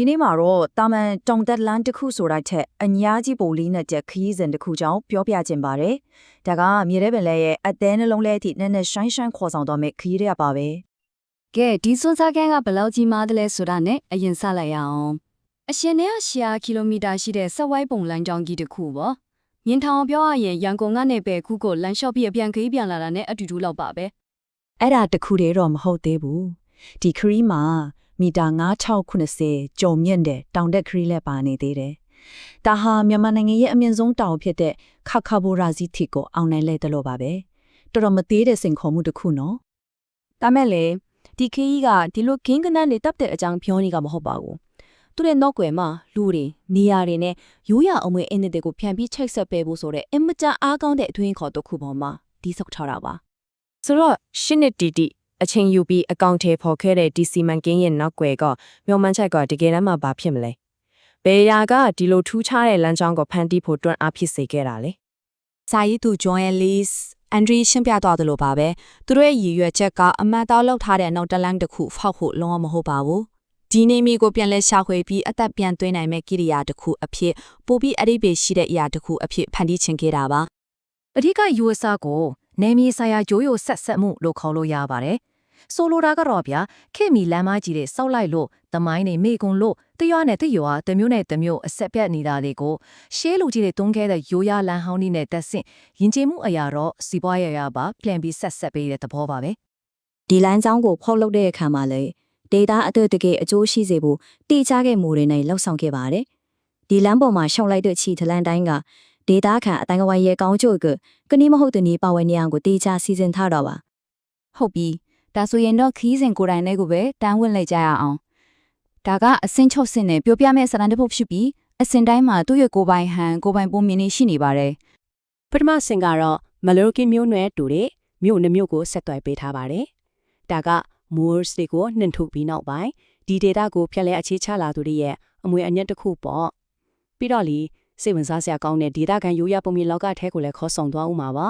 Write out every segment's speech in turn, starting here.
ဒီနေ့မှာတော့တာမန်တောင်တက်လန်းတစ်ခုဆိုလိုက်ထက်အများကြီးပုံလေးနဲ့ချက်ခရီးစဉ်တစ်ခုကြောင့်ပြောပြခြင်းပါတယ်။ဒါကမြေရဲပင်လဲရဲ့အသေးနှလုံးလဲအထိနည်းနည်းရှိုင်းရှိုင်းခေါ်ဆောင်တော့မယ့်ခရီးရပါပဲကဲဒီစွန်းစားကန်းကဘယ်လောက်ကြီးမားတယ်လဲဆိုတာနဲ့အရင်စလိုက်ရအောင်အရှင်နဲ့100ကီလိုမီတာရှိတဲ့ဆက်ဝိုင်းပုံလမ်းကြောင်းကြီးတစ်ခုပေါ့မြင်းထောင်ပြောရရင်ရန်ကုန်ကနေပဲခုကိုလမ်းလျှော့ပြီးအပြန်ခရီးပြန်လာတာနဲ့အတူတူလောက်ပါပဲ။အဲ့ဒါတစ်ခုတည်းတော့မဟုတ်သေးဘူး။ဒီခရီးမှာ မီတာ9690ကျော်မြင့်တဲ့တောင်တက်ခရီးလက်ပါနေသေးတယ်။ဒါဟာမြန်မာနိုင်ငံရဲ့အမြင့်ဆုံးတောင်ဖြစ်တဲ့ခခဘိုရာဇီတီကိုအောင်နိုင်လဲတယ်လို့ပါပဲ။တော်တော်မသေးတဲ့စိန်ခေါ်မှုတစ်ခုနော်။ဒါမဲ့လေဒီခရီးကဒီလိုခင်းကနန်းတွေတပ်တဲ့အကြောင်းပြောနေကမဟုတ်ပါဘူးသူတဲ့နောက်ွယ်မှာလူတွေနေရာတွေနဲ့ရိုးရအမွေအနှစ်တွေကိုဖြန့်ပြီးချိတ်ဆက်ပေးဖို့ဆိုတဲ့အင်မတန်အားကောင်းတဲ့အထွင်းခေါ်တစ်ခုပေါ်မှာဒီဆောက်ထားတာပါဆိုတော့ရှစ်နှစ်တီတီ အချိန်ယူပြီးအကောင့်ထဲပေါ်ခဲ့တဲ့ဒီစီမံကိန်းရဲ့နောက်ွယ်ကမျောမှန်းချက်ကတကယ်တမ်းမှဘာဖြစ်မလဲဘယ်ရာကဒီလိုထူးခြားတဲ့လမ်းကြောင်းကိုဖန်တီးဖို့တွန်းအားဖြစ်စေခဲ့တာလဲစာရေးသူ John Ellis အန်ဒရီရှင်းပြသွားသလိုပါပဲသူတို့ရဲ့ရည်ရွယ်ချက်ကအမှန်တောက်လောက်ထားတဲ့နောက်တလန်းတစ်ခုဖောက်ဖို့လုံးဝမဟုတ်ပါဘူးဒီနေမီကိုပြန်လဲရှာဖွေပြီးအသက်ပြန်သွင်းနိုင်မဲ့ကိရိယာတစ်ခုအဖြစ်ပိုပြီးအရိပ်ပေရှိတဲ့အရာတစ်ခုအဖြစ်ဖန်တီးချင်ခဲ့တာပါအဓိက USA ကိုနေမီဆိုင်ရာဂျိုးရိုဆက်ဆက်မှုလို့ခေါ်လို့ရပါတယ်။ ဆိုလိုတာကတော့ဗျာခေတ်မီလမ်းမကြီးတွေစောက်လိုက်လို့သမိုင်းတွေမေကွန်လို့တရွာနဲ့တရွာတမျိုးနဲ့တမျိုးအဆက်ပြတ်နေတာတွေကိုရှေးလူကြီးတွေတွန်းခဲ့တဲ့ရိုးရလမ်းဟောင်းကြီးနဲ့တက်ဆင့်ယဉ်ကျေးမှုအရာတော့စီးပွားရရပါပြန်ပြီးဆက်ဆက်ပေးတဲ့သဘောပါပဲဒီလမ်းကြောင်းကိုဖောက်လုပ်တဲ့အခါမှာလေဒေတာအတွေ့တကယ်အကျိုးရှိစေဖို့တည်ချခဲ့မှုတွေနဲ့လှုပ်ဆောင်ခဲ့ပါတယ်။ဒီလမ်းပေါ်မှာရှောက်လိုက်တဲ့ချီထလန်တိုင်းကဒေတာခံအတိုင်းကဝိုင်းရဲ့ကောင်းကျိုးကကနီးမဟုတ်တဲ့နေပါဝင်နေအောင်ကိုတည်ချစီစဉ်ထားတော့ပါဟုတ်ပြီ ဒါဆိုရင်တော့ခီးစဉ်ကိုယ်တိုင်လေးကိုပဲတန်းဝင်လိုက်ကြရအောင်ဒါကအစင်းချုပ်စင်နဲ့ပြောပြမဲ့စရန်တစ်ပုတ်ဖြစ်ပြီးအစင်တိုင်းမှာသူ့ရဲ့ကိုယ်ပိုင်ဟန်ကိုယ်ပိုင်ပုံမြင်နေရှိနေပါတယ်ပထမဆင်ကတော့မလိုကီမျိုးနွယ်တူတဲ့မြို့နှမျိုးကိုဆက်သွယ်ပေးထားပါတယ်။ဒါက Moors တွေကိုနှင်ထုတ်ပြီးနောက်ပိုင်းဒီ data ကိုဖျက်လဲအခြေချလာသူတွေရဲ့အမွေအနှစ်တစ်ခုပေါ့။ပြီးတော့လီစိတ်ဝင်စားစရာကောင်းတဲ့ data ကန်ရိုးရပုံမြင်လောကထဲကိုလည်းခေါ်ဆောင်သွားဦးမှာပါ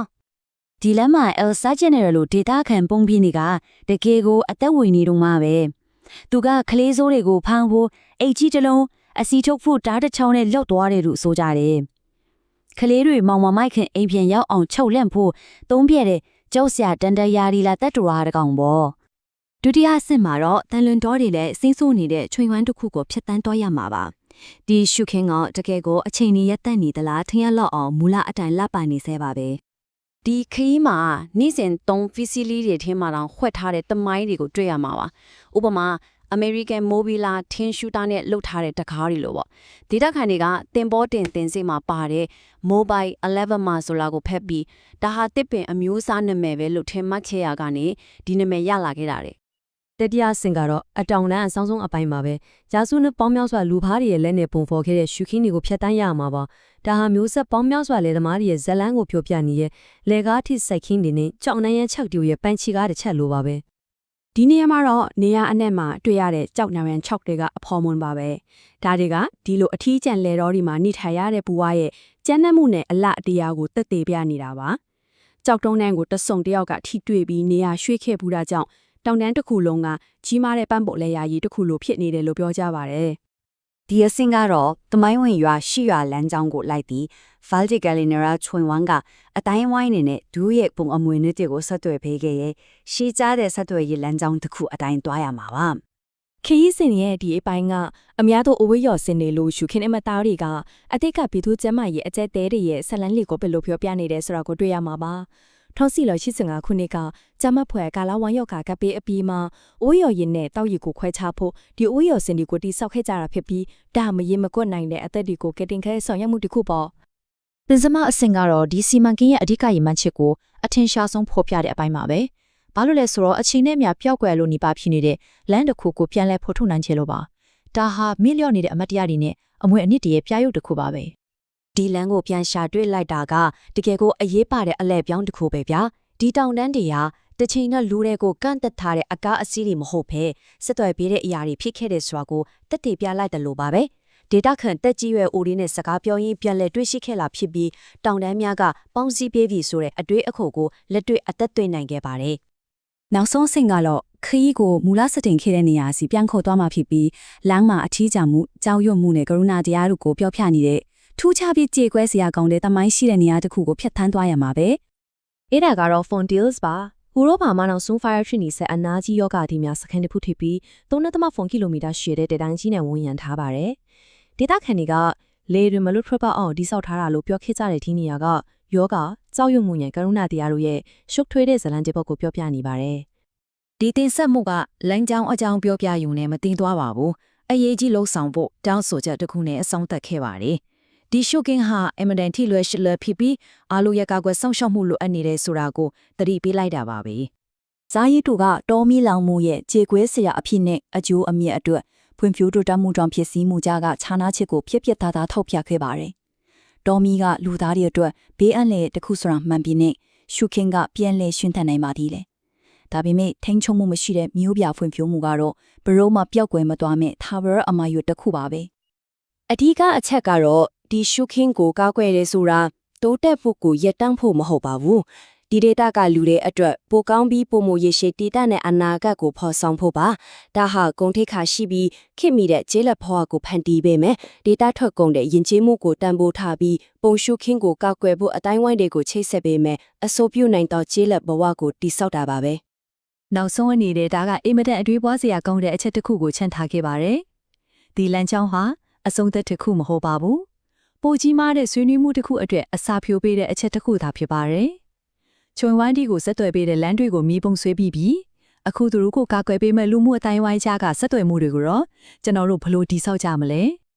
ဒီလမ်းမှာ El General လို့ဒေတာခံပုံပြနေကတကယ်ကိုအသက်ဝင်နေတော့မှပဲသူကကလေးစိုးတွေကိုဖမ်းဖို့အိတ်ကြီးတစ်လုံးအစီထုတ်ဖို့တားတစ်ချောင်းနဲ့လောက်သွားတယ်လို့ဆိုကြတယ်ကလေးတွေမောင်မမိုက်ခင်အိမ်ပြန်ရောက်အောင်ချုပ်လန့်ဖို့သုံးပြတဲ့ကျောက်ဆရာတန်တရာရီလာတက်တူရာတကောင်ပေါ့ဒုတိယအဆင့်မှာတော့တန်လွန်တော်တွေလည်းစိမ့်ဆိုးနေတဲ့ချွေဝမ်းတစ်ခုကိုဖျက်တမ်းတော့ရမှာပါဒီရှုခင်းကတကယ်ကိုအချိန်ကြီးရက်တက်နေသလားထင်ရလောက်အောင်မူလအတိုင်းလက်ပါနေသေးပါပဲ ဒီခရီးမှာနေ့စဉ်3 facility တွေထဲမှာတော့ခွက်ထားတဲ့တမိုင်းတွေကိုတွေ့ရမှာပါ။ဥပမာ American Mobile Tin Shooter နဲ့လုတ်ထားတဲ့တကားတွေလို့ပေါ့။ဒေတာခန်တွေကတင်ပေါ်တင်တင်စိမှာပါတဲ့ Mobile 11မှာဆိုလာကိုဖက်ပြီးဒါဟာတစ်ပင်အမျိုးအစားနာမည်ပဲလို့ထင်မှတ်ခဲ့ရကနေဒီနာမည်ရလာခဲ့တာတဲ့ တတိယဆင်ကတော့အတောင်တန်းအဆောင်ဆုံးအပိုင်းမှာပဲဂျာဆုနဲ့ပေါင်းများစွာလူဖားတွေရဲ့လက်နဲ့ပုံဖော်ခဲ့တဲ့ရှုခင်းတွေကိုဖျက်တမ်းရမှာပါဒါဟာမျိုးဆက်ပေါင်းများစွာလေသမားတွေရဲ့ဇက်လန်းကိုဖြိုပြနေတဲ့လေကားထိစိုက်ခင်းတွေနဲ့ကြောင်နှမ်းရမ်းချက်တူရဲ့ပန်းချီကားတစ်ချက်လိုပါပဲဒီနေရာမှာတော့နေရာအနှက်မှာတွေ့ရတဲ့ကြောက်နံရံ6တွေကအဖော်မွန်ပါပဲဒါတွေကဒီလိုအထီးကျန်လေတော်ဒီမှာနေထိုင်ရတဲ့ဘဝရဲ့ကျန်းနှက်မှုနဲ့အလအတရားကိုတက်သေးပြနေတာပါကြောက်တုံးတန်းကိုတဆုံတယောက်ကထိတွေ့ပြီးနေရာရွှေ့ခဲ့ဘူးတာကြောင့် တောင်တန်းတစ်ခုလုံးကကြီးမားတဲ့ပန်းပုတ်လဲရာကြီးတစ်ခုလိုဖြစ်နေတယ်လို့ပြောကြပါတယ်ဒီအဆင့်ကတော့တမိုင်းဝင်ရွာရှိရွာလမ်းကြောင်းကိုလိုက်ပြီး Valdi Galinera ချွင်ဝမ်းကအတိုင်းဝိုင်းနေနဲ့ဒူးရဲ့ပုံအမွေနစ်တွေကိုဆက်သွယ်ပေးခဲ့ရဲ့ရှေးကြားတဲ့ဆက်သွယ်ရေးလမ်းကြောင်းတစ်ခုအတိုင်းသွားရမှာပါခရီးစဉ်ရဲ့ဒီအပိုင်းကအများတို့အဝေးရော်စင်နေလို့ရှုခင်းအမသားတွေကအတိတ်ကပြည်သူ့ကျမ်းမာရေးအကျက်တဲတွေရဲ့ဆက်လန်းလေးကိုဘယ်လိုပြောပြနေတယ်ဆိုတာကိုတွေ့ရမှာပါ 1485ခုနှစ်ကဂျမတ်ဖွဲကာလာဝမ်ယော့ကာကပေးအပြီးမှာအိုးရော်ရင်နဲ့တောက်ရီကိုခွဲခြားဖို့ဒီအိုးရော်စင်ဒီကိုတိဆောက်ခဲ့ကြတာဖြစ်ပြီးဒါမရင်မကွတ်နိုင်တဲ့အသက်ဒီကိုကတင်ခဲဆောင်ရွက်မှုတစ်ခုပေါ့ပင်စမအဆင့်ကတော့ဒီစီမံကိန်းရဲ့အဓိကရည်မှန်းချက်ကိုအထင်ရှားဆုံးဖော်ပြတဲ့အပိုင်းပါပဲ။ဘာလို့လဲဆိုတော့အချိန်နဲ့အမျှပျောက်ကွယ်လို့နေပါဖြစ်နေတဲ့လမ်းတစ်ခုကိုပြန်လဲဖော်ထုတ်နိုင်ချေလို့ပါ။ဒါဟာမီလျော့နေတဲ့အမတ်တရားတွေနဲ့အမွေအနှစ်တွေရဲ့ပြရုပ်တစ်ခုပါပဲ ဒီလမ်းကိုပြန်ရှာတွေ့လိုက်တာကတကယ်ကိုအရေးပါတဲ့အလဲပြောင်းတစ်ခုပဲဗျာဒီတောင်တန်းတွေဟာတချိန်ကလူတွေကိုကန့်သက်ထားတဲ့အကားအစီးတွေမဟုတ်ဘဲစစ်သွယ်ပေးတဲ့အရာတွေဖြစ်ခဲ့တဲ့ဆိုတာကိုတက်တည်ပြလိုက်တယ်လို့ပါပဲဒေတာခန်တက်ကြီးရွယ်အိုဒီနဲ့စကားပြောရင်းပြန်လဲတွေ့ရှိခဲ့လာဖြစ်ပြီးတောင်တန်းများကပေါင်းစည်းပေးပြီဆိုတဲ့အတွေ့အခေါ်ကိုလက်တွေ့အသက်သွင်းနိုင်ခဲ့ပါတယ်နောက်ဆုံးအဆင့်ကတော့ခရီးကိုမူလစတင်ခဲ့တဲ့နေရာစီပြန်ခေါ်သွားမှာဖြစ်ပြီးလမ်းမှာအထီးကျမှုကြောက်ရွံ့မှုနဲ့ကရုဏာတရားတို့ကိုပြောပြနေတဲ့ ထူးခြားပြီးကြေကွဲစရာကောင်းတဲ့တမိုင်းရှိတဲ့နေရာတစ်ခုကိုဖျက်ဆီးသွားရမှာပဲအဲ့ဒါကတော့ Fondils ပါဥရောပမှာနောက်ဆုံး fire tree နေဆက်အနာကြီးယောဂအထိများစခန်းတစ်ခုထိပ်ပြီး3.4ကီလိုမီတာရှည်တဲ့ဒေတန်းကြီးနဲ့ဝန်းရံထားပါတယ်ဒေသခံတွေကလေတွေမလွတ်ထွက်ပါအောင်တိစောက်ထားတာလို့ပြောခဲ့ကြတဲ့ဒီနေရာကယောဂကြောက်ရွံ့မှုနဲ့ကရုဏာတရားတို့ရဲ့ရှုပ်ထွေးတဲ့ဇလံတစ်ပုဒ်ကိုပြောပြနေပါတယ်ဒီတင်ဆက်မှုကလမ်းကြောင်းအကြောင်းပြောပြယူနေမသိသွားပါဘူးအရေးကြီးလှုပ်ဆောင်ဖို့တောင်းဆိုချက်တစ်ခုနဲ့အဆုံးသတ်ခဲ့ပါတယ် ဒီရှုကင်းဟာအမဒန်ထိလွယ်ရှလွယ်ဖြစ်ပြီးအာလူရကကွယ်ဆောင်ရှောက်မှုလိုအပ်နေတဲ့ဆိုတာကိုသတိပေးလိုက်တာပါပဲဇာယီတို့ကတောမီလောင်မှုရဲ့ခြေခွဲစရာအဖြစ်နဲ့အကျိုးအမြတ်အတွက်ဖွံ့ဖြိုးတိုးတက်မှုကြောင့်ဖြစ်စည်းမှုကြကခြားနာချက်ကိုဖြစ်ဖြစ်သားသားထောက်ပြခဲ့ပါတယ်။တောမီကလူသားတွေအတွက်ဘေးအန္တရာယ်တစ်ခုဆိုတာမှန်ပြီးနဲ့ရှုခင်းကပြန်လဲရှင်းထန်နိုင်ပါသေးတယ်။ဒါပေမဲ့ထိန်းချုပ်မှုမရှိတဲ့မျိုးပြဖွံ့ဖြိုးမှုကတော့ဘရိုးမှပျောက်ကွယ်မသွားမဲ့သာဝရအမယွတစ်ခုပါပဲ။အဓိကအချက်ကတော့ ဒီရှုခင်းကိုကောက်ွယ်ရဲဆိုတာတိုးတက်ဖို့ကိုရက်တန်းဖို့မဟုတ်ပါဘူးဒီဒေတာကလူတွေအတွက်ပိုကောင်းပြီးပိုမိုရရှိတည်တတ်တဲ့အနာဂတ်ကိုဖော်ဆောင်ဖို့ပါဒါဟာဂုံထိတ်ခါရှိပြီးခင်မိတဲ့ဂျေးလက်ဖွားကိုဖန်တီးပေးမယ်ဒေတာထွက်ကုန်တဲ့ယဉ်ကျေးမှုကိုတန်ဖိုးထားပြီးပုံရှုခင်းကိုကောက်ွယ်ဖို့အတိုင်းဝိုင်းတွေကိုချိတ်ဆက်ပေးမယ်အဆိုပြုနိုင်သောဂျေးလက်ဘဝကိုတိဆောက်တာပါပဲနောက်ဆုံးအနေနဲ့ဒါကအင်မတန်အတွေးပွားစရာကောင်းတဲ့အချက်တစ်ခုကိုချန်ထားခဲ့ပါတယ်။ဒီလမ်းကြောင်းဟာအဆုံးသက်တစ်ခုမဟုတ်ပါဘူး။ ပိုကြီးမားတဲ့ဆွေးနွေးမှုတစ်ခုအတွက်အစာဖြိုးပေးတဲ့အချက်တစ်ခုသာဖြစ်ပါတယ်။ချွန်ဝမ်းဒီကိုဆက်သွယ်ပေးတဲ့လမ်းတွေကိုမီးပုံဆွဲပြီးပြီးအခုသူတို့ကိုကာကွယ်ပေးမဲ့လူမှုအတိုင်းဝိုင်းကြားကဆက်သွယ်မှုတွေကိုတော့ကျွန်တော်တို့ဘယ်လိုတိဆောက်ကြမလဲ။